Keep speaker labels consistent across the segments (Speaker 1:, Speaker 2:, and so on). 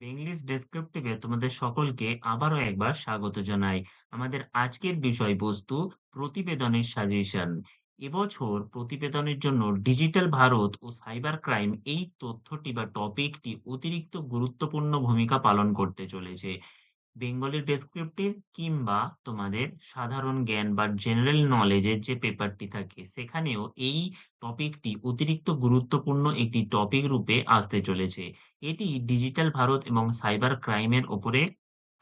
Speaker 1: English ডেসক্রিপটিভে তোমাদের সকলকে আবারও একবার স্বাগত জানাই। আমাদের আজকের বিষয়বস্তু প্রতিবেদনের সাজেশন এবছর প্রতিবেদনের জন্য ডিজিটাল ভারত ও সাইবার ক্রাইম এই তথ্যটি বা টপিকটি অতিরিক্ত গুরুত্বপূর্ণ ভূমিকা পালন করতে চলেছে। বেঙ্গলি ডেসক্রিপটিভ কিংবা তোমাদের সাধারণ জ্ঞান বা জেনারেল নলেজের যে পেপারটি থাকে, সেখানেও এই টপিকটি অতিরিক্ত গুরুত্বপূর্ণ একটি টপিক রূপে আসতে চলেছে। এটি ডিজিটাল ভারত এবং সাইবার ক্রাইমের উপরে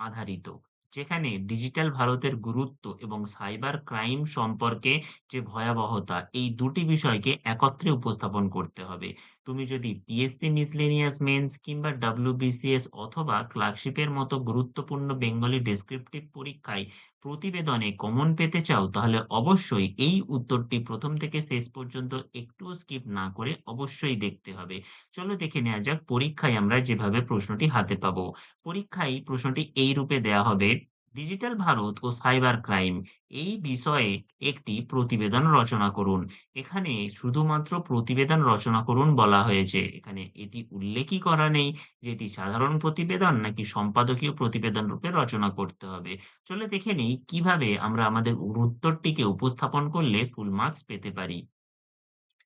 Speaker 1: আধারিত। যেখানে ডিজিটাল ভারতের গুরুত্ব এবং সাইবার ক্রাইম সম্পর্কে যে ভয়াবহতা, এই দুটি বিষয়কে একত্রে উপস্থাপন করতে হবে। তুমি যদি পিএসসি মিসলেনিয়াস মেন্স কিংবা ডব্লিউবিসিএস অথবা ক্লার্কশিপের মতো গুরুত্বপূর্ণ বেঙ্গলি ডেসক্রিপটিভ পরীক্ষায় প্রতিবেদনে কমন পেতে চাও, তাহলে অবশ্যই এই উত্তরটি প্রথম থেকে শেষ পর্যন্ত একটুও স্কিপ না করে অবশ্যই দেখতে হবে। চলো দেখে নেওয়া যাক পরীক্ষায় আমরা যেভাবে প্রশ্নটি হাতে পাবো। পরীক্ষায় প্রশ্নটি এই রূপে দেয়া হবে ডিজিটাল ভারত ও সাইবার ক্রাইম এই বিষয়ে একটি প্রতিবেদন রচনা করুন। এখানে শুধুমাত্র প্রতিবেদন রচনা করুন বলা হয়েছে। এখানে এটি উল্লেখই করা নেই যে এটি সাধারণ প্রতিবেদন নাকি সম্পাদকীয় প্রতিবেদন রূপে রচনা করতে হবে। চলে দেখে নিই কীভাবে আমরা আমাদের উত্তরটিকে উপস্থাপন করলে ফুল মার্কস পেতে পারি।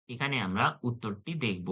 Speaker 1: এখানে আমরা উত্তরটি দেখব।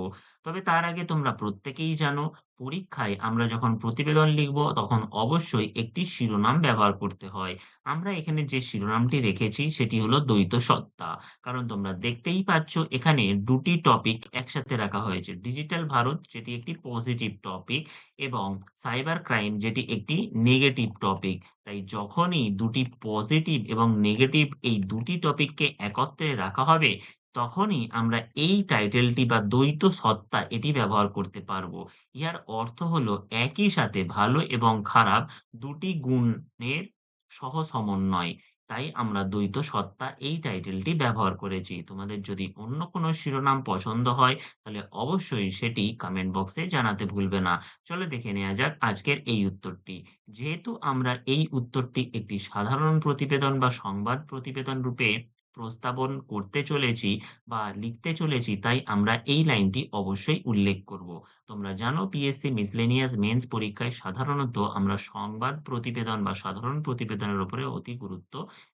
Speaker 1: তবে তার আগে তোমরা প্রত্যেকেই জানো, পরীক্ষায় আমরা যখন প্রতিবেদন লিখব, তখন অবশ্যই একটি শিরোনাম ব্যবহার করতে হয়। আমরা এখানে যে শিরোনামটি রেখেছি, সেটি হলো দ্বৈত সত্তা। কারণ তোমরা দেখতেই পাচ্ছ, এখানে দুটি টপিক একসাথে রাখা হয়েছে। ডিজিটাল ভারত, যেটি একটি পজিটিভ টপিক এবং সাইবার ক্রাইম যেটি একটি নেগেটিভ টপিক। তাই যখনই দুটি পজিটিভ এবং নেগেটিভ এই দুটি টপিককে একত্রে রাখা হবে তখনই আমরা এই টাইটেলটি বা দ্বৈত সত্তা এটি ব্যবহার করতে পারব। ইহার অর্থ হলো একই সাথে ভালো এবং খারাপ দুটি গুণের সহ-সমন্বয়। তাই আমরা দ্বৈত সত্তা এই টাইটেলটি ব্যবহার করেছি। তোমাদের যদি অন্য কোনো শিরোনাম পছন্দ হয়, তাহলে অবশ্যই সেটি কমেন্ট বক্সে জানাতে ভুলবে না। চলে দেখে নেওয়া যাক আজকের এই উত্তরটি। যেহেতু আমরা এই উত্তরটি একটি সাধারণ প্রতিবেদন বা সংবাদ প্রতিবেদন রূপে প্রস্তাবন করতে চলেছি বা লিখতে চলেছি, তাই আমরা এই লাইনটি অবশ্যই উল্লেখ করব। তোমরা জানো পিএসসি মিসলেনিয়াস মেন্স পরীক্ষায় সাধারণত আমরা সংবাদ প্রতিবেদন বা সাধারণ প্রতিবেদনের উপরে অতি গুরুত্ব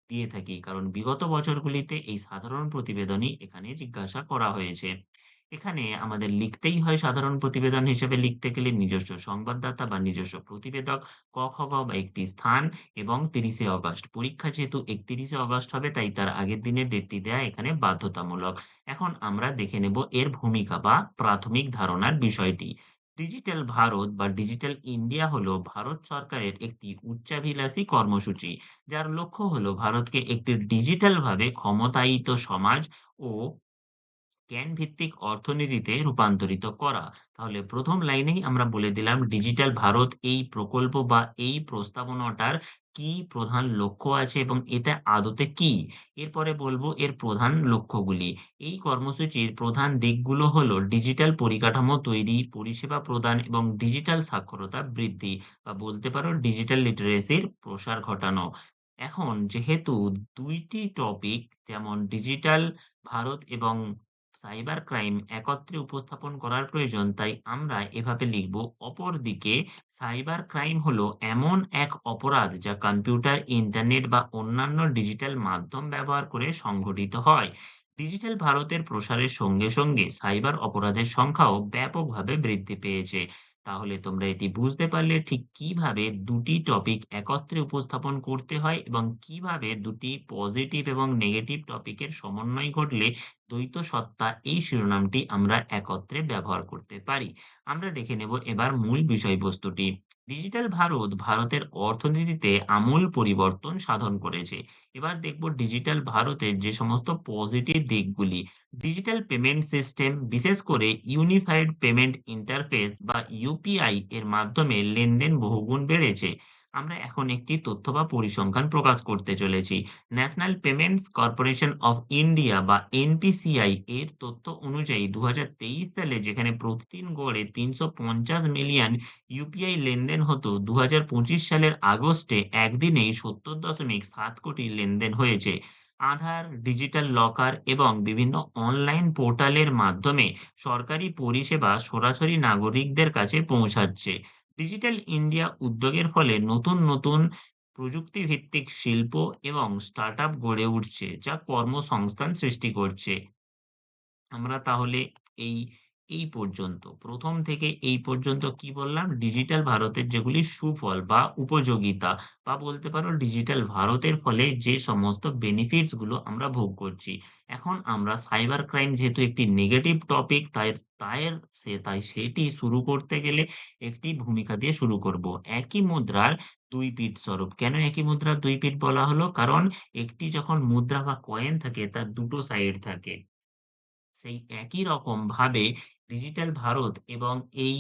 Speaker 1: দিয়ে থাকি। কারণ বিগত বছরগুলিতে এই সাধারণ প্রতিবেদনই এখানে জিজ্ঞাসা করা হয়েছে। এখানে আমাদের লিখতেই হয় সাধারণ প্রতিবেদন হিসেবে লিখতে গেলে নিজস্ব সংবাদদাতা বা নিজস্ব প্রতিবেদক, ক, খ, গ বা একটি স্থান এবং ৩০ শে অগাস্ট। পরীক্ষা যেহেতু ৩১ শে অগাস্ট হবে তাই তার আগের দিনের ডেটটি দেয়া এখানে বাধ্যতামূলক। এখন আমরা দেখে নেব এর ভূমিকা বা প্রাথমিক ধারণার বিষয়টি। ডিজিটাল ভারত বা ডিজিটাল ইন্ডিয়া হলো ভারত সরকারের একটি উচ্চাভিলাষী কর্মসূচি। যার লক্ষ্য হলো ভারতকে একটি ডিজিটাল ভাবে ক্ষমতায়িত সমাজ ও জ্ঞান ভিত্তিক অর্থনীতিতে রূপান্তরিত করা। তাহলে প্রথম লাইনেই আমরা বলে দিলাম ডিজিটাল ভারত এই প্রকল্প বা এই প্রস্তাবনাটার কি প্রধান লক্ষ্য আছে এবং এটা আদতে কি? এরপরে বলব এর প্রধান লক্ষ্যগুলি। এই কর্মসূচির প্রধান দিকগুলো হলো ডিজিটাল পরিকাঠামো তৈরি, পরিষেবা প্রদান এবং ডিজিটাল সাক্ষরতা বৃদ্ধি বা বলতে পারো ডিজিটাল লিটারেসির প্রসার ঘটানো। এখন যেহেতু দুইটি টপিক যেমন ডিজিটাল ভারত এবং সাইবার ক্রাইম একত্রে উপস্থাপন করার প্রয়োজন, তাই আমরা এভাবে লিখব, অপরদিকে সাইবার ক্রাইম হলো এমন এক অপরাধ যা কম্পিউটার, ইন্টারনেট বা অন্যান্য ডিজিটাল মাধ্যম ব্যবহার করে সংঘটিত হয়। ডিজিটাল ভারতের প্রসারের সঙ্গে সঙ্গে সাইবার অপরাধের সংখ্যাও ব্যাপকভাবে বৃদ্ধি পেয়েছে। তাহলে তোমরা এটি বুঝতে পারলে ঠিক কীভাবে দুটি টপিক একত্রে উপস্থাপন করতে হয় এবং কীভাবে দুটি পজিটিভ এবং নেগেটিভ টপিকের সমন্বয় ঘটলে দ্বৈত সত্তা এই শিরোনামটি আমরা একত্রে ব্যবহার করতে পারি। আমরা দেখে নেব এবার মূল বিষয়বস্তুটি। ডিজিটাল ভারত ভারতের অর্থনীতিতে আমূল পরিবর্তন সাধন করেছে। এবার দেখব ডিজিটাল ভারতের যে সমস্ত পজিটিভ দিকগুলি। ডিজিটাল পেমেন্ট সিস্টেম বিশেষ করে ইউনিফাইড পেমেন্ট ইন্টারফেস বা ইউপিআই এর মাধ্যমে লেনদেন বহুগুণ বেড়েছে। আমরা এখন একটি তথ্য বা পরিসংখ্যান প্রকাশ করতে চলেছি। National payments corporation of India বা এনপিসিআই এর তথ্য অনুযায়ী ২০২৩ সালে যেখানে প্রতিদিন গড়ে ৩৫০ মিলিয়ন ইউপিআই লেনদেন হতো, ২০২৫ সালের আগস্টে একদিনেই ৭০.৭ কোটি লেনদেন হয়েছে। আধার, ডিজিটাল লকার এবং বিভিন্ন অনলাইন পোর্টালের মাধ্যমে সরকারি পরিষেবা সরাসরি নাগরিকদের কাছে পৌঁছাচ্ছে। ডিজিটাল ইন্ডিয়া উদ্যোগের ফলে নতুন, নতুন প্রযুক্তিভিত্তিক শিল্প এবং স্টার্টআপ গড়ে উঠছে, যা কর্মসংস্থান সৃষ্টি করছে। আমরা তাহলে এই, এই পর্যন্ত প্রথম থেকে এই পর্যন্ত কি বললাম? ডিজিটাল ভারতের যেগুলি সুফল বা উপযোগিতা বা বলতে পারো ডিজিটাল ভারতের ফলে যে সমস্ত বেনিফিটসগুলো আমরা ভোগ করছি। এখন আমরা সাইবার ক্রাইম যেহেতু একটি নেগেটিভ টপিক তাই তায়ের সে, তাই সেটি শুরু করতে গেলে একটি ভূমিকা দিয়ে শুরু করব। একই মুদ্রার দুই পিঠ স্বরূপ। কেন একই মুদ্রার দুই পিঠ বলা হলো? কারণ একটি যখন মুদ্রা বা কয়েন থাকে, তার দুটো সাইড থাকে। সেই একই রকম ভাবে ডিজিটাল ভারত এবং এই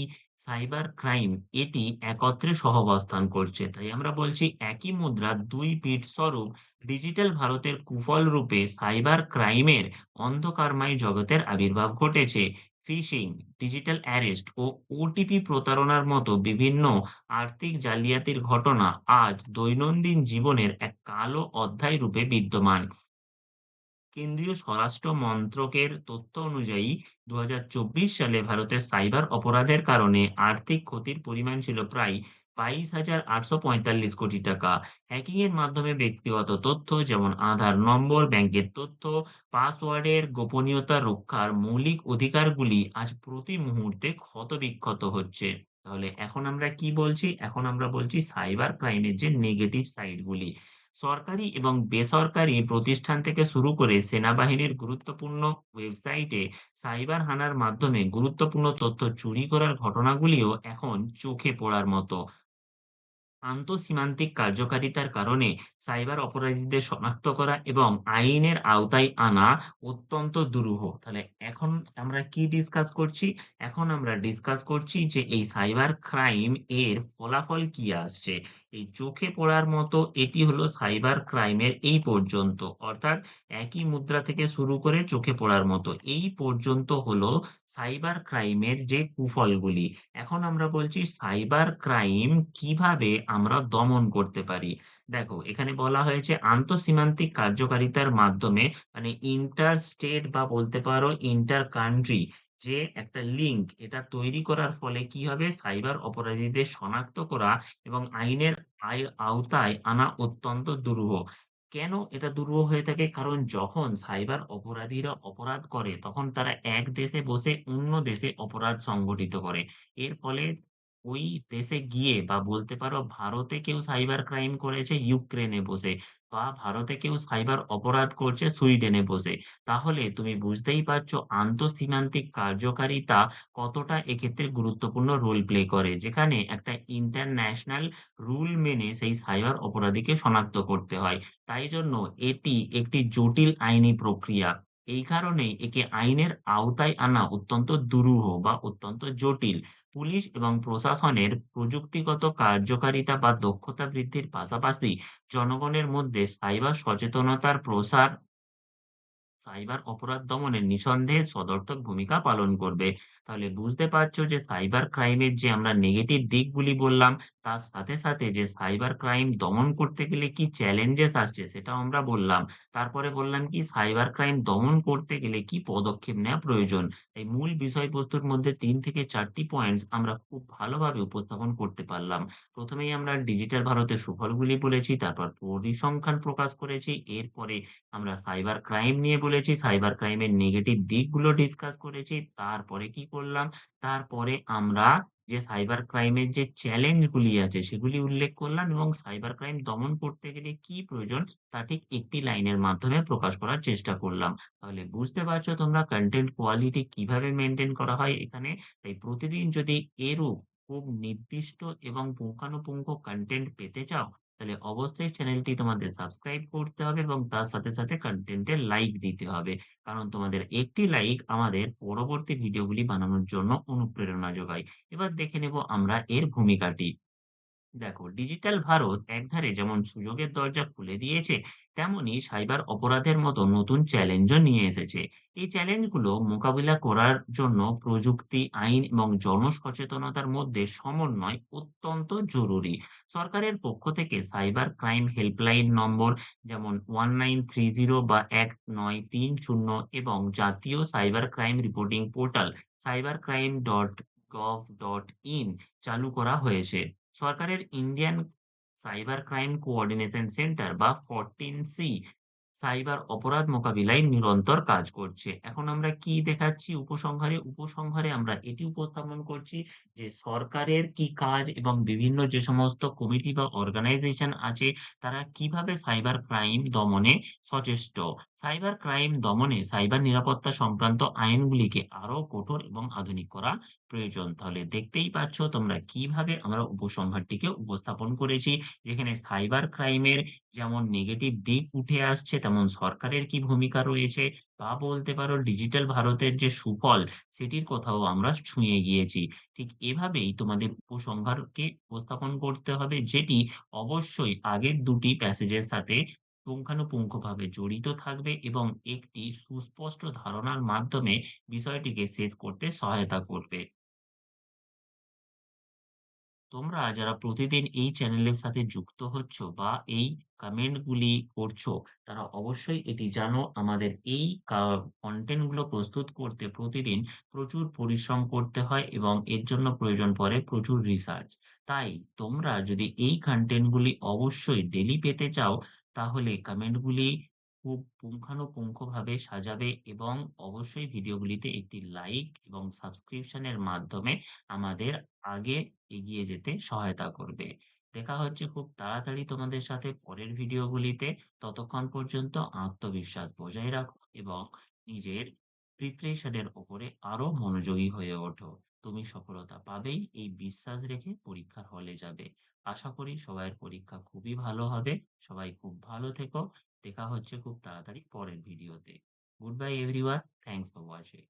Speaker 1: সাইবার ক্রাইম এটি একত্রে সহাবস্থান করছে। তাই আমরা বলছি একই মুদ্রার দুই পিঠ স্বরূপ ডিজিটাল ভারতের কুফল রূপে সাইবার ক্রাইমের অন্ধকারময় জগতের আবির্ভাব ঘটেছে। ফিশিং, ডিজিটাল অ্যারেস্ট ও ওটিপি প্রতারণার মতো বিভিন্ন আর্থিক জালিয়াতির ঘটনা আজ দৈনন্দিন জীবনের এক কালো অধ্যায় রূপে বিদ্যমান। কেন্দ্রীয় স্বরাষ্ট্র মন্ত্রকের তথ্য অনুযায়ী দু হাজার চব্বিশ সালে ভারতের সাইবার অপরাধের কারণে আর্থিক ক্ষতির পরিমাণ ছিল প্রায় ২২,৮৪৫ কোটি টাকা। হ্যাকিং এর মাধ্যমে ব্যক্তিগত তথ্য যেমন আধার নম্বর, ব্যাংকের তথ্য, পাসওয়ার্ডের গোপনীয়তা রক্ষার মৌলিক অধিকারগুলি আজ প্রতি মুহূর্তে ক্ষত-বিক্ষত হচ্ছে। তাহলে এখন আমরা কি বলছি? এখন আমরা বলছি সাইবার ক্রাইমের যে নেগেটিভ সাইড গুলি। সরকারি এবং বেসরকারি প্রতিষ্ঠান থেকে শুরু করে সেনাবাহিনীর গুরুত্বপূর্ণ ওয়েবসাইটে সাইবার হানার মাধ্যমে গুরুত্বপূর্ণ তথ্য চুরি করার ঘটনাগুলিও এখন চোখে পড়ার মতো। আন্তঃসীমান্তিক কার্যকারিতার কারণে সাইবার অপরাধীদের শনাক্ত করা এবং আইনের আওতায় আনা অত্যন্ত দুরূহ। তাহলে এখন আমরা কি ডিসকাস করছি? এখন আমরা ডিসকাস করছি যে এই সাইবার ক্রাইম এর ফলাফল কি আসছে। এই চোখে পড়ার মতো এটি হলো সাইবার ক্রাইমের এই পর্যন্ত। অর্থাৎ একই মুদ্রা থেকে শুরু করে চোখে পড়ার মতো। এই পর্যন্ত হলো সাইবার ক্রাইমের যে কুফলগুলি। এখন আমরা বলছি সাইবার ক্রাইম কীভাবে আমরা দমন করতে পারি। দেখো, এখানে বলা হয়েছে আন্তঃসীমান্তিক কার্যকারিতার মাধ্যমে মানে ইন্টার স্টেট বা বলতে পারো ইন্টার কান্ট্রি যে একটা লিঙ্ক এটা তৈরি করার ফলে কি হবে সাইবার অপরাধীদের শনাক্ত করা এবং আইনের আই আওতায় আনা অত্যন্ত দুরূহ। কেন এটা দুরূহ হয়ে থাকে? কারণ যখন সাইবার অপরাধীরা অপরাধ করে, তখন তারা এক দেশে বসে অন্য দেশে অপরাধ সংগঠিত করে। এর ফলে ওই দেশে গিয়ে বা বলতে পারো ভারতে কেউ সাইবার ক্রাইম করেছে ইউক্রেনে বসে বা ভারতে কেউ সাইবার অপরাধ করছে সুইডেনে বসে। তাহলে তুমি বুঝতেই পারছ আন্তঃসীমান্তিক কার্যকারিতা কতটা এক্ষেত্রে গুরুত্বপূর্ণ রোল প্লে করে। যেখানে একটা ইন্টারন্যাশনাল রুল মেনে সেই সাইবার অপরাধীকে শনাক্ত করতে হয়। তাই জন্য এটি একটি জটিল আইনি প্রক্রিয়া। এই কারণে একে আইনের আওতায় আনা অত্যন্ত দুরূহ বা অত্যন্ত জটিল। পুলিশ এবং প্রশাসনের প্রযুক্তিগত কার্যকারিতা বা দক্ষতা বৃদ্ধির পাশাপাশি জনগণের মধ্যে সাইবার সচেতনতার প্রসার, সাইবার অপরাধ দমনে নিঃসন্দেহে সদর্থক ভূমিকা পালন করবে। তাহলে বুঝতে পারছ যে সাইবার ক্রাইমের যে আমরা নেগেটিভ দিকগুলি বললাম, তার সাথে, সাথে যে সাইবার ক্রাইম দমন করতে গেলে কি চ্যালেঞ্জেস আসছে সেটাও আমরা বললাম। তারপরে বললাম কি সাইবার ক্রাইম দমন করতে গেলে কি পদক্ষেপ নেওয়া প্রয়োজন। এই মূল বিষয়বস্তুর মধ্যে তিন থেকে চারটি পয়েন্টস আমরা খুব ভালোভাবে উপস্থাপন করতে পারলাম। প্রথমেই আমরা ডিজিটাল ভারতের সুফলগুলি বলেছি, তারপর পরিসংখ্যান প্রকাশ করেছি, এরপরে আমরা সাইবার ক্রাইম নিয়ে বলেছি, সাইবার ক্রাইমের নেগেটিভ দিকগুলো ডিসকাস করেছি। তারপরে কি করলাম? তারপরে আমরা যে সাইবার ক্রাইমের যে চ্যালেঞ্জগুলি আছে, সেগুলি উল্লেখ করলাম এবং সাইবার ক্রাইম দমন করতে গেলে কি প্রয়োজন, তা ঠিক একটি লাইনের মাধ্যমে প্রকাশ করার চেষ্টা করলাম। তাহলে বুঝতে পারছ তোমরা কন্টেন্ট কোয়ালিটি কীভাবে মেইনটেইন করা হয় এখানে। তাই প্রতিদিন যদি এরূপ খুব নির্দিষ্ট এবং পুঙ্খানুপুঙ্খ কন্টেন্ট পেতে চাও তাহলে অবশ্যই চ্যানেলটি তোমাদের সাবস্ক্রাইব করতে হবে এবং তার সাথে, সাথে কন্টেন্টে লাইক দিতে হবে। কারণ তোমাদের একটি লাইক আমাদের পরবর্তী ভিডিওগুলি বানানোর জন্য অনুপ্রেরণা যোগায়। এবার দেখে নেব আমরা এর ভূমিকাটি। দেখো ডিজিটাল ভারত একধারে যেমন সুযোগের দরজা খুলে দিয়েছে, তেমনি সাইবার অপরাধের মতো নতুন চ্যালেঞ্জও নিয়ে এসেছে। এই চ্যালেঞ্জগুলো মোকাবিলা করার জন্য প্রযুক্তি, আইন এবং জনসচেতনতার মধ্যে সমন্বয় অত্যন্ত জরুরি। সরকারের পক্ষ থেকে সাইবার ক্রাইম হেল্পলাইন নম্বর যেমন 1930 বা 1930 এবং জাতীয় cyber crime reporting portal cybercrime.gov gov.in চালু করা হয়েছে। সরকারের Indian cyber crime coordination centre বা 14C সাইবার অপরাধ মোকাবিলায় নিরন্তর কাজ করছে। এখন আমরা কি দেখাচ্ছি উপসংহারে? উপসংহারে আমরা এটি উপস্থাপন করছি যে সরকারের কি কাজ এবং বিভিন্ন যে সমস্ত কমিটি বা অর্গানাইজেশন আছে, তারা কীভাবে সাইবার ক্রাইম দমনে সচেষ্ট। সাইবার ক্রাইম দমনে সাইবার নিরাপত্তা সংক্রান্ত আইনগুলিকে আরও কঠোর এবং আধুনিক করা প্রয়োজন। তাহলে দেখতেই পাচ্ছ তোমরা কীভাবে আমরা উপসংহারটিকে উপস্থাপন করেছি। যেখানে সাইবার ক্রাইমের যেমন নেগেটিভ দিক উঠে আসছে, তেমন সরকারের কি ভূমিকা রয়েছে বা বলতে পারো ডিজিটাল ভারতের যে সুফল সেটির কথাও আমরা ছুঁয়ে গিয়েছি। ঠিক এভাবেই তোমাদের উপসংহারকে উপস্থাপন করতে হবে যেটি অবশ্যই আগের দুটি প্যাসেজের সাথে পুঙ্খানুপুঙ্খভাবে জড়িত থাকবে এবং একটি সুস্পষ্ট ধারণার মাধ্যমে বিষয়টিকে শেষ করতে সহায়তা করবে। তোমরা যারা প্রতিদিন এই চ্যানেলের সাথে যুক্ত হচ্ছ বা এই কমেন্টগুলি করছ, তারা অবশ্যই এটি জানো আমাদের এই কা কনটেন্ট প্রস্তুত করতে প্রতিদিন প্রচুর পরিশ্রম করতে হয় এবং এর জন্য প্রয়োজন পড়ে প্রচুর রিসার্চ। তাই তোমরা যদি এই কন্টেন্টগুলি অবশ্যই ডেলি পেতে চাও, তাহলে কমেন্টগুলি খুব পুঙ্খানুপুঙ্খভাবে সাজাবে এবং অবশ্যই ভিডিওগুলিতে একটি লাইক এবং সাবস্ক্রিপশনের মাধ্যমে আমাদের আগে এগিয়ে যেতে সহায়তা করবে। দেখা হচ্ছে খুব তাড়াতাড়ি তোমাদের সাথে পরের ভিডিওগুলিতে। ততক্ষণ পর্যন্ত আত্মবিশ্বাস বজায় রাখো এবং নিজের প্রিপারেশন ওপরে আরও মনোযোগী হয়ে ওঠো। তুমি সফলতা পাবেই, এই বিশ্বাস রেখে পরীক্ষার হলে যাবে। আশা করি সবাইয়ের পরীক্ষা খুবই ভালো হবে। সবাই খুব ভালো থেকো। দেখা হচ্ছে খুব তাড়াতাড়ি পরের ভিডিওতে। Good bye everyone. Thanks for watching.